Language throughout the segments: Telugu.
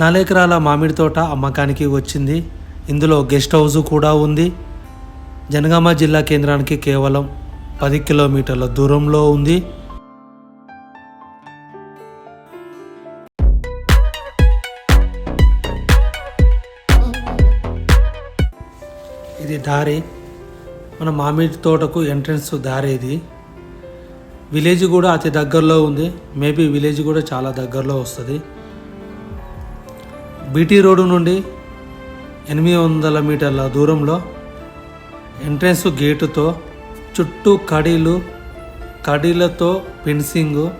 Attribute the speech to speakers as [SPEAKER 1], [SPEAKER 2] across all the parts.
[SPEAKER 1] నాలుగెకరాల మామిడి తోట అమ్మకానికి వచ్చింది. ఇందులో గెస్ట్ హౌస్ కూడా ఉంది. జనగామ జిల్లా కేంద్రానికి కేవలం పది కిలోమీటర్ల దూరంలో ఉంది. ఇది దారి. మన మామిడి తోటకు ఎంట్రన్స్ దారి ఇది. విలేజ్ కూడా అతి దగ్గరలో ఉంది. మేబీ విలేజ్ కూడా చాలా దగ్గరలో వస్తుంది. బీటీ రోడ్డు నుండి ఎనిమిది వందల మీటర్ల దూరంలో ఎంట్రెన్స్ గేటుతో చుట్టూ కడీలు కడీలతో ఫెన్సింగ్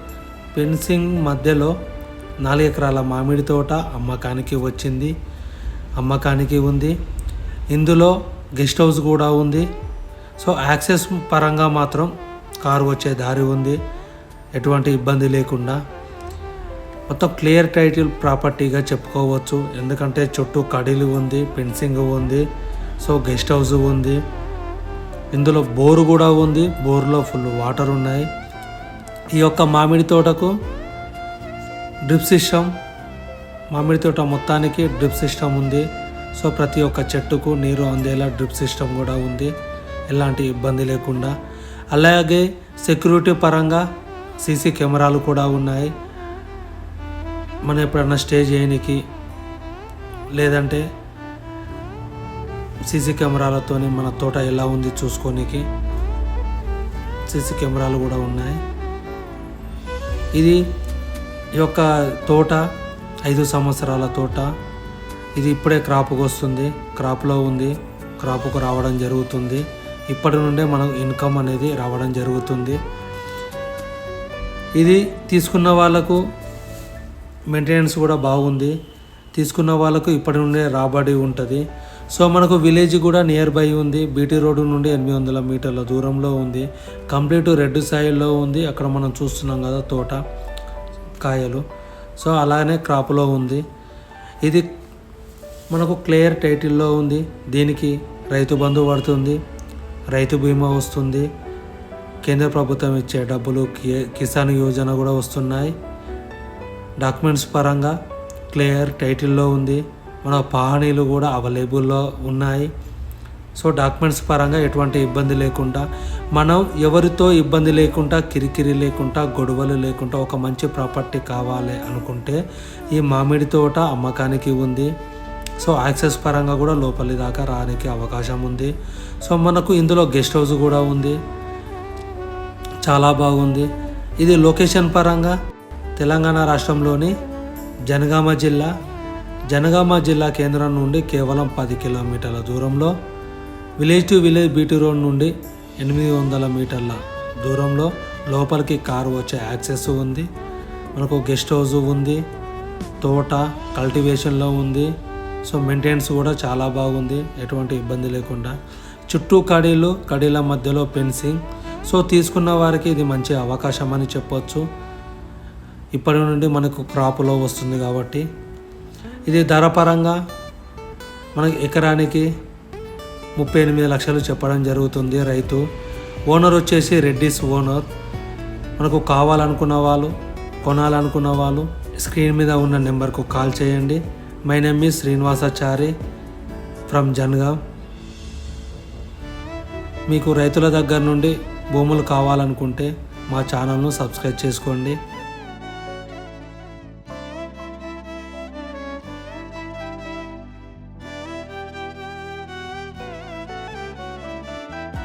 [SPEAKER 1] ఫెన్సింగ్ మధ్యలో నాలుగు ఎకరాల మామిడి తోట అమ్మకానికి వచ్చింది అమ్మకానికి ఉంది. ఇందులో గెస్ట్ హౌస్ కూడా ఉంది. సో యాక్సెస్ పరంగా మాత్రం కారు వచ్చే దారి ఉంది. ఎటువంటి ఇబ్బంది లేకుండా మొత్తం క్లియర్ టైటిల్ ప్రాపర్టీగా చెప్పుకోవచ్చు. ఎందుకంటే చుట్టూ కడీలు ఉంది ఫెన్సింగ్ ఉంది సో గెస్ట్ హౌస్ ఉంది. ఇందులో బోరు కూడా ఉంది బోరులో ఫుల్ వాటర్ ఉన్నాయి. ఈ యొక్క మామిడి తోటకు డ్రిప్ సిస్టమ్ మామిడి తోట మొత్తానికి డ్రిప్ సిస్టమ్ ఉంది. సో ప్రతి ఒక్క చెట్టుకు నీరు అందేలా డ్రిప్ సిస్టమ్ కూడా ఉంది. ఎలాంటి ఇబ్బంది లేకుండా. అలాగే సెక్యూరిటీ పరంగా సీసీ కెమెరాలు కూడా ఉన్నాయి. మనం ఎప్పుడన్నా స్టే చేయనికి లేదంటే సీసీ కెమెరాలతోని మన తోట ఎలా ఉంది చూసుకోనికి సీసీ కెమెరాలు కూడా ఉన్నాయి. ఇది ఈ యొక్క తోట ఐదు సంవత్సరాల తోట. ఇది ఇప్పుడే క్రాప్కి వస్తుంది. క్రాప్లో ఉంది. క్రాప్కు రావడం జరుగుతుంది. ఇప్పటి నుండే మనకు ఇన్కమ్ అనేది రావడం జరుగుతుంది. ఇది తీసుకున్న వాళ్ళకు మెయింటెనెన్స్ కూడా బాగుంది. తీసుకున్న వాళ్ళకు ఇప్పటి నుండే రాబడి ఉంటుంది. సో మనకు విలేజ్ కూడా నియర్ బై ఉంది. బీటీ రోడ్డు నుండి ఎనిమిది వందల మీటర్ల దూరంలో ఉంది. కంప్లీట్ రెడ్ సాయిల్లో ఉంది. అక్కడ మనం చూస్తున్నాం కదా తోట కాయలు. సో అలానే క్రాప్లో ఉంది. ఇది మనకు క్లియర్ టైటిల్లో ఉంది. దీనికి రైతు బంధు పడుతుంది. రైతు బీమా వస్తుంది. కేంద్ర ప్రభుత్వం ఇచ్చే డబ్బులు కి- కిసాన్ యోజన కూడా వస్తున్నాయి. డాక్యుమెంట్స్ పరంగా క్లియర్ టైటిల్లో ఉంది. మన పహానీలు కూడా అవైలబుల్లో ఉన్నాయి. సో డాక్యుమెంట్స్ పరంగా ఎటువంటి ఇబ్బంది లేకుండా మనం ఎవరితో ఇబ్బంది లేకుండా కిరికిరి లేకుండా గొడవలు లేకుండా ఒక మంచి ప్రాపర్టీ కావాలి అనుకుంటే ఈ మామిడి తోట అమ్మకానికి ఉంది. సో యాక్సెస్ పరంగా కూడా లోపలి దాకా రానికి అవకాశం ఉంది. సో మనకు ఇందులో గెస్ట్ హౌస్ కూడా ఉంది. చాలా బాగుంది. ఇది లొకేషన్ పరంగా తెలంగాణ రాష్ట్రంలోని జనగామ జిల్లా జనగామ జిల్లా కేంద్రం నుండి కేవలం పది కిలోమీటర్ల దూరంలో village to village BT road నుండి ఎనిమిది వందల మీటర్ల దూరంలో లోపలికి కారు వచ్చే యాక్సెస్ ఉంది. మనకు గెస్ట్ హౌస్ ఉంది. తోట కల్టివేషన్లో ఉంది. సో మెయింటెనెన్స్ కూడా చాలా బాగుంది. ఎటువంటి ఇబ్బంది లేకుండా. చుట్టూ కడీలు కడీల మధ్యలో ఫెన్సింగ్. సో తీసుకున్న వారికి ఇది మంచి అవకాశం అని చెప్పొచ్చు. ఇప్పటి నుండి మనకు క్రాప్లో వస్తుంది కాబట్టి ఇది ధర పరంగా మనకి ఎకరానికి ముప్పై ఎనిమిది లక్షలు చెప్పడం జరుగుతుంది రైతు. ఓనర్ వచ్చేసి రెడ్డిస్ ఓనర్ మనకు కావాలనుకున్న వాళ్ళు కొనాలనుకున్న వాళ్ళు స్క్రీన్ మీద ఉన్న నెంబర్కు కాల్ చేయండి. మై నేమ్ ఈ శ్రీనివాసాచారి ఫ్రమ్ జన్గా మీకు రైతుల దగ్గర నుండి భూములు కావాలనుకుంటే మా ఛానల్ను సబ్స్క్రైబ్ చేసుకోండి.